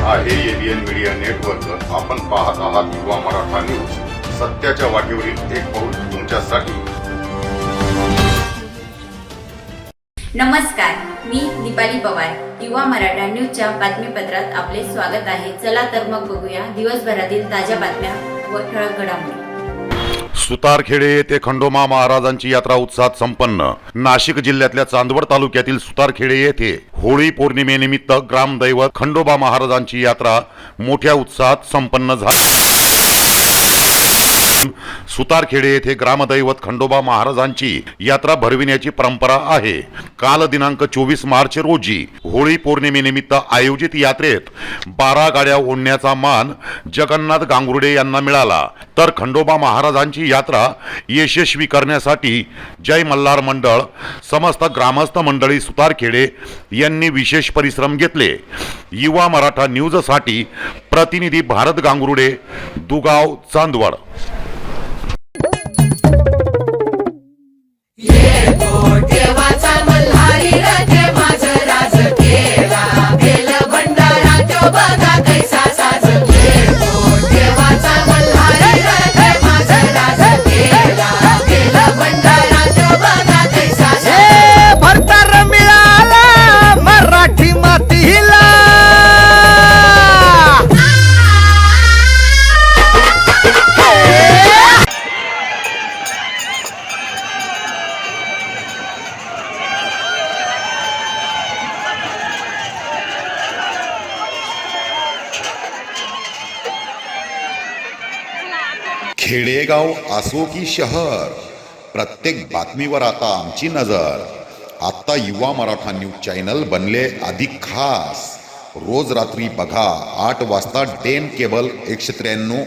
आहे ABN media network आपण पाहत आहात युवा मराठा न्यूज सत्याच्या वाटेवरील एक पाऊल तुमच्यासाठी. नमस्कार मी दीपाली पवार. युवा मराठा न्यूजच्या बातमीपत्रात आपले स्वागत आहे. चला तर मग बघूया दिवसभरातील ताज्या बातम्या व ठळक घडामोडी. सुतारखेडे येथे खंडोबा महाराजांची यात्रा उत्साहात संपन्न. नाशिक जिल्ह्यातल्या चांदवड तालुक्यातील सुतारखेडे येथे होळी पौर्णिमेनिमित्त ग्रामदैवत खंडोबा महाराजांची यात्रा मोठ्या उत्साहात संपन्न झाली. सुतारखेडे येथे ग्रामदैवत खंडोबा महाराजांची यात्रा भरविण्याची परंपरा आहे. काल दिनांक चोवीस मार्च रोजी होळी पौर्णिमेनिमित्त आयोजित यात्रेत बारा गाड्या ओढण्याचा मान जगन्नाथ गांगुर्डे यांना मिळाला. तर खंडोबा महाराजांची यात्रा यशस्वी करण्यासाठी जय मल्हार मंडळ समस्त ग्रामस्थ मंडळी सुतारखेडे यांनी विशेष परिश्रम घेतले. युवा मराठा न्यूजसाठी प्रतिनिधी भारत गांगुर्डे दुगाव चांदवड. खेडेगाव असो की शहर प्रत्येक बातमीवर आता आमची नजर. आता युवा मराठा न्यूज चॅनल बनले अधिक खास. रोज रात्री बघा आठ वाजता डेन केबल एकशे त्र्याण्णव